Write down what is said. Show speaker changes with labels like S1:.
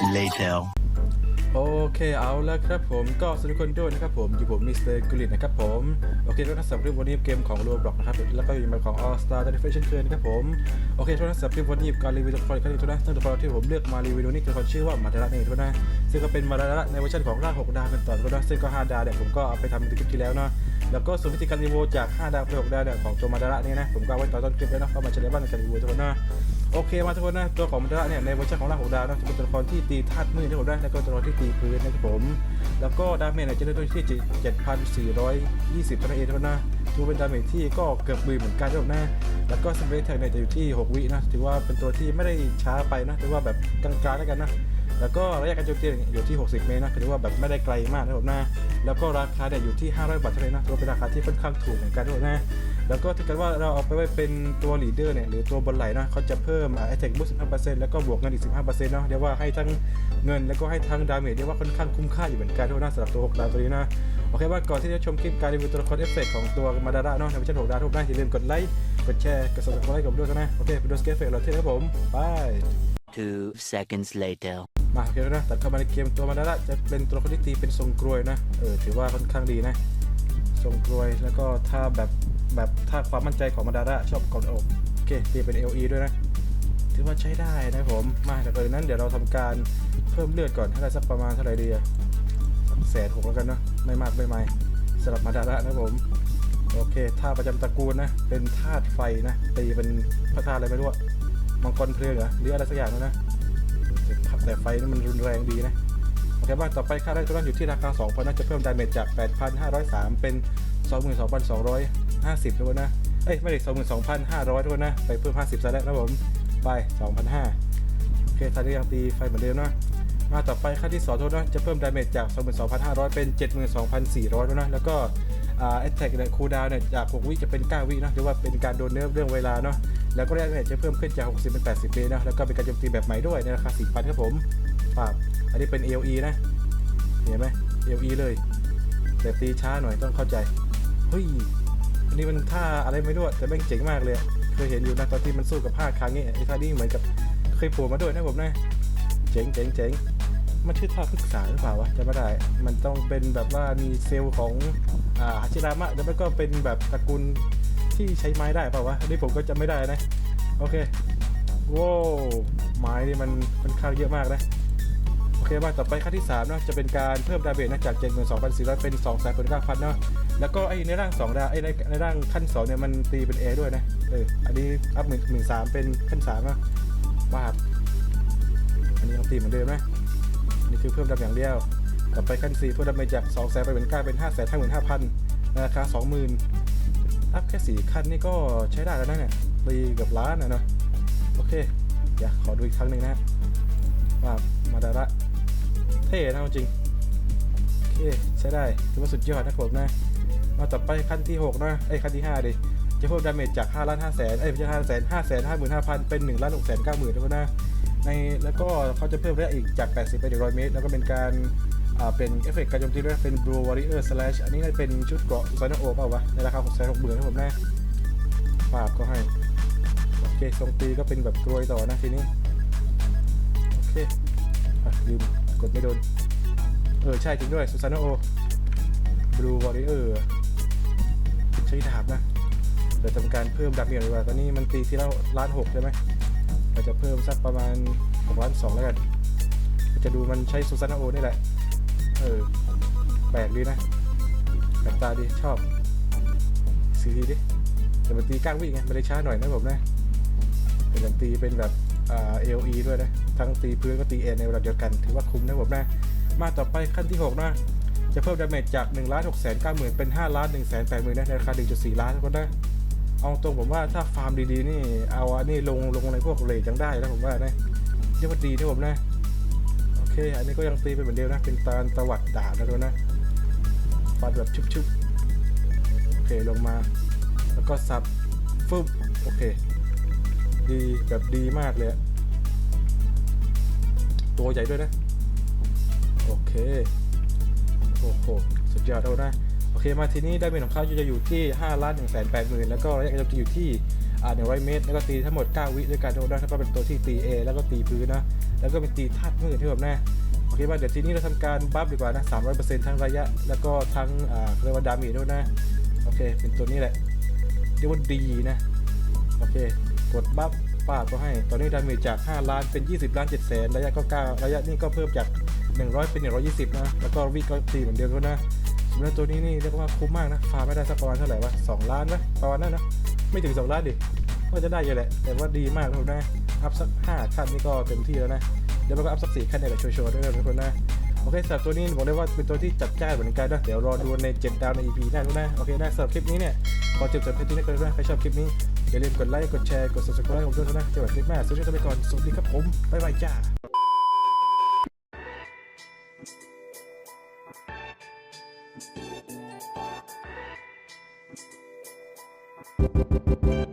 S1: later.
S2: โอเคเอาแล้วครับผมก็สวัสดีคนด้วยนะครับผมอยู่ผมมิสเตอร์กุลิตนะครับผมโอเคทุกท่านสำหรับวันนี้เกมของ Roblox นะครับแล้วก็อยู่ในของ All Star d e f i n i t i o n เช่นเคยนะครับผมโอเคทุกท่านสำหรับวันนี้การรีวิวตัวละครครั้งนี้ทุกท่านซึ่งตัวละครที่ผมเลือกมารีวิวนี้ตัวละครชื่อว่ามาดาระนี่ทุกท่านซึ่งก็เป็นมาดาระในเวอร์ชันของร่าง6ดาวเป็นต่อทุกท่านซึ่งก็5ดาวเนี่ยผมก็เอาไปทำในคลิปที่แล้วเนาะแล้วก็ส่วนวิธีการรีวิวจาก 5 ดาวไป6ดาวเนี่ยของตัวมาดาระนี่นะผมก็เอาไว้ตอนต้นคลิปแล้วเนาะก็มาเฉลยบ้างในการรีวิวทุกคนน โอเคมาทุกคนนะตัวของมันดะเนี่ยในเวอร์ชันของร่างของดาวนะจะเป็นตัวละครที่ตีธาตุมืดที่ผมได้แล้วก็ตัวละครที่ตีพื้นนะครับผม แล้วก็ดาเมจเนี่ยจะได้ด้วยที่ 7,420เท่านั้นเองเท่านั้นนะถือเป็นดาเมจที่ก็เกือบมือเหมือนกันครับนะแล้วก็สเปรย์แท็กเนี่ยจะอยู่ที่ 6 วินะถือว่าเป็นตัวที่ไม่ได้ช้าไปนะถือว่าแบบกลางๆแล้วกันนะ แล้วก็ระยะการโจมตีเนี่ยอยู่ที่ 60 เมตรนะถือว่าแบบไม่ได้ไกลมากนะครับนะ แล้วก็ราคาเนี่ยอยู่ที่ 500 บาทเท่านั้นนะถือว่าเป็นราคาที่ค่อนข้างถูกเหมือนกันนะครับนะ แล้วก็ถ้าเกิดว่าเราเอาไปไว้เป็นตัวลีดเดอร์เนี่ยหรือตัวบนไหลนะเขาจะเพิ่มไอ่า attack boost 15%แล้วก็บวกเงินอีก 15%เนาะเรียกว่าให้ทั้งเงินแล้วก็ให้ทั้งดาเมจเรียกว่าค่อนข้างคุ้มค่าอยู่เหมือนกันทุกท่านสำหรับตัว6ดาวตัวนี้นะโอเคว่าก่อนที่จะชมคลิปการรีวิวตัวละครเอฟเฟกของตัวมาดาระเนาะในเวอร์ชัน6ดาวทุกท่านอย่าลืมกดไลค์กดแชร์กด subscribe กับด้วยนะโอเคไปดูสเกฟเฟกเราเท่ครับผมไป
S1: Two seconds later.
S2: มาโอเคแล้วนะตัดเข้ามาในเกมตัวมาดาระจะเป็นตัวครที่ตีเป็นทรงกรวยนะ เออถือว่าค่อนข้างดีนะ ทรงกรวยแล้วก็ถ้าแบบแบบถ้าความมั่นใจของมาดาระชอบกดอกโอเคตีเป็น LE ด้วยนะ ถือว่าใช้ได้นะผม มาแต่ก่อนอื่นนั้นเดี๋ยวเราทำการเพิ่มเลือดก่อนให้ได้สักประมาณเท่าไหร่ดีสักแสนหกแล้วกันเนาะไม่มากไม่ไม่สำหรับมาดาระนะผมโอเคท่าประจำตระกูลนะ เป็นธาตุไฟนะตีเป็นพระธาตุอะไรไม่รู้ มังกรเพลิงเหรอหรืออะไรสักอย่างนะนะแต่ไฟนี่มันรุนแรงดีนะโอเคบ้างต่อไปค่าได้ทุกท่านอยู่ที่ราคา2,000น่าจะเพิ่มดาเมจจาก 8,503 เป็น 22,250ทุกคนนะเอ้ยไม่ได้22,500ทุกคนนะไปเพิ่ม 50ซะแล้วนะผมไป2,500โอเคทางนี้ยังตีไฟเหมือนเดิมนะมาต่อไปค่าที่2ทุกคนนะจะเพิ่มดาเมจจาก 22,500 เป็น 72,400ทุกนะแล้วก็อ่า attack เนี่ยคูลดาวน์เนี่ยจาก 6 วิจะเป็น 9 วินะหรือว่าเป็นการโดนเนิร์ฟเรื่องเวลาเนาะ แล้วก็ได้เนี่ยจะเพิ่มขึ้นจาก 60 เป็น 80เมตรนะ แล้วก็เป็นการโจมตีแบบใหม่ด้วยในราคา 4,000 ครับผมปรับอันนี้เป็น AOE นะ เห็นไหม AOE เลย แต่ตีช้าหน่อยต้องเข้าใจ เฮ้ย อันนี้มันท่าอะไรไม่รู้แต่แม่งเจ๋งมากเลย เคยเห็นอยู่นะตอนที่มันสู้กับผ้าครั้งนี้ไอ้ท่านี้เหมือนกับเคยโผล่มาด้วยนะผมนะ เจ๋งเจ๋งเจ๋งมันชื่อท่าพึกษาหรือเปล่าวะจำไม่ได้ มันต้องเป็นแบบว่ามีเซลล์ของอาฮาชิรามะแล้วมันก็เป็นแบบตระกูล ที่ใช้ไม้ได้เปล่าวะอันนี้ผมก็จำไม่ได้นะ โอเคว้าวไม้นี่มันค่อนข้างเยอะมากนะ โอเคมาต่อไปขั้นที่3เนาะจะเป็นการเพิ่มดาเมจนะจาก72,400เป็น2,900เนาพันเนาะแล้วก็ไอ้ในร่าง2ดาไอ้ในในร่างขั้น2เนี่ยมันตีเป็น A ด้วยนะเอออันนี้อัพหนึ่งหนึ่งสามเป็นขั้น3เนะวาดอันนี้ต้องตีเหมือนเดิมนะนี่คือเพิ่มดาเมจอย่างเดียวต่อไปขั้น4เพิ่มดาเมจจาก200,000ไปเป็น9เป็น555,000ราคา20,000 อัพแค่4ขั้นนี่ก็ใช้ได้แล้วนะเนี่ยตีเกือบล้านนะเนาะโอเคเดี๋ยวขอดูอีกครั้งหนึ่งนะว่ามาดาระเท่นะจริงโอเคใช้ได้ถือว่าสุดยอดนะครับนะมาต่อไปขั้นที่ 6 นะไอ้ขั้นที่ 5 ดิจะเพิ่มดาเมจจาก5ล้าน5แสนเอ้ยไม่ใช่5แสน5แสน55,000เป็น1ล้าน6แสน9หมื่นทุกคนะในแล้วก็เขาจะเพิ่มระยะอีกจาก 80 ไป 100 เมตร แล้วก็เป็นการ เป็นเอฟเฟกต์การโจมตีด้วยเป็น Blue Warrior Slash อันนี้น่าจะเป็นชุดเกราะซอยนโอเปล่าวะ ในราคา6แสน6หมื่นนะครับผมนะปราบก็ให้ โอเคทรงตีก็เป็นแบบกรวยต่อนะทีนี้ โอเคอลืมกดไม่โดน เออ ใช่จริงด้วยซูซานโอบลูวอริเออร์ใช้ดาบนะเดี๋ยวทำการเพิ่มดาบเมียดีกว่า ตอนนี้มันตีที่เราล้านหกใช่ไหมเราจะเพิ่มสักประมาณหกล้านสองแล้วกัน จะดูมันใช้ซูซานโอนี่แหละ เออแปลกดีนะแปลกตาดีชอบสีทีดิแต่มันตีก้างวิ่งไงมันเลยช้าหน่อยนะผมนะเป็นการตีเป็นแบบเอ่า AOE ด้วยนะทั้งตีพื้นก็ตีเอในเวลาเดียวกัน ถือว่าคุ้มนะผมนะมาต่อไปขั้นที่ 6 นะ จะเพิ่มดาเมจจาก1ล้าน6แสน9หมื่นเป็น5ล้าน1แสน8หมื่นนะในราคา 1.4 ล้านกคนนะเอาตรงผมว่าถ้าฟาร์มดีๆนี่เอาอันนี้ลงลงในพวกเลทยังได้นะผมว่านะเรียกว่าดีนะผมนะ เค อันนี้ก็ยังตีเป็นเหมือนเดิมนะ เป็นตาลตวัดดาบนะทุกนะฟันแบบชุบๆ โอเคลงมา แล้วก็สับฟึบโอเค ดีแบบดีมากเลย ตัวใหญ่ด้วยนะ โอเค โอ้โห สุดยอดแล้วนะ โอเค มาทีนี้ได้เมจของเขาจะอยู่ที่ 5 ล้าน1แสน8หมื่นแล้วก็ระยะการจมตีอยู่ที่ อ่า100เมตร แล้วก็ตีทั้งหมด 9 วิด้วยกันทุกคนนะแล้วก็เป็นตัวที่ตี A แล้วก็ตีพื้นนะ แล้วก็เป็นตีธาตุมืดที่ผมนะโอเคป่ะเดี๋ยวทีนี้เราทำการบัฟดีกว่านะ300%ทั้งระยะ แล้วก็ทั้งอ่าเรียกว่าดาเมจด้วยนะ โอเค เป็นตัวนี้แหละ เรียกว่าดีนะ โอเค กดบัฟป้าก็ให้ ตอนนี้ดาเมจจาก 5 ล้านเป็น 20 ล้าน7แสน ระยะก็9ระยะนี่ก็เพิ่มจาก 100 เป็น 120 นะ แล้วก็วิก็ตีเหมือนเดิมด้วยนะสำหรับตัวนี้นี่เรียกว่าคุ้มมากนะฟาร์มไม่ได้สักประมาณเท่าไหร่วะ2ล้านนะประมาณนั้นนะ ไม่ถึง2ล้านดิก็จะได้อยู่แหละ แต่ว่าดีมากทุกคนนะ อัพสัก5ขั้นนี่ก็เต็มที่แล้วนะ เดี๋ยวมันก็อัพสัก4ขั้นเนี่ยแหละโชว์ๆด้วยนะทุกคนนะ โอเคสำหรับตัวนี้บอกเลยว่าเป็นตัวที่จัดจ้านเหมือนกันนะ เดี๋ยวรอดูใน7ดาวใน EP หน้าด้วยนะ โอเคนะสำหรับคลิปนี้เนี่ยขอจบจบเพียงเท่านี้ก่อนนะใครชอบคลิปนี้อย่าลืมกดไลค์ กดแชร์ กด subscribe ให้ผมด้วยนะเจอกันคลิปหน้าสวัสดีครับไปก่อน สวัสดีครับผม บ๊ายบายจ้า Thank you.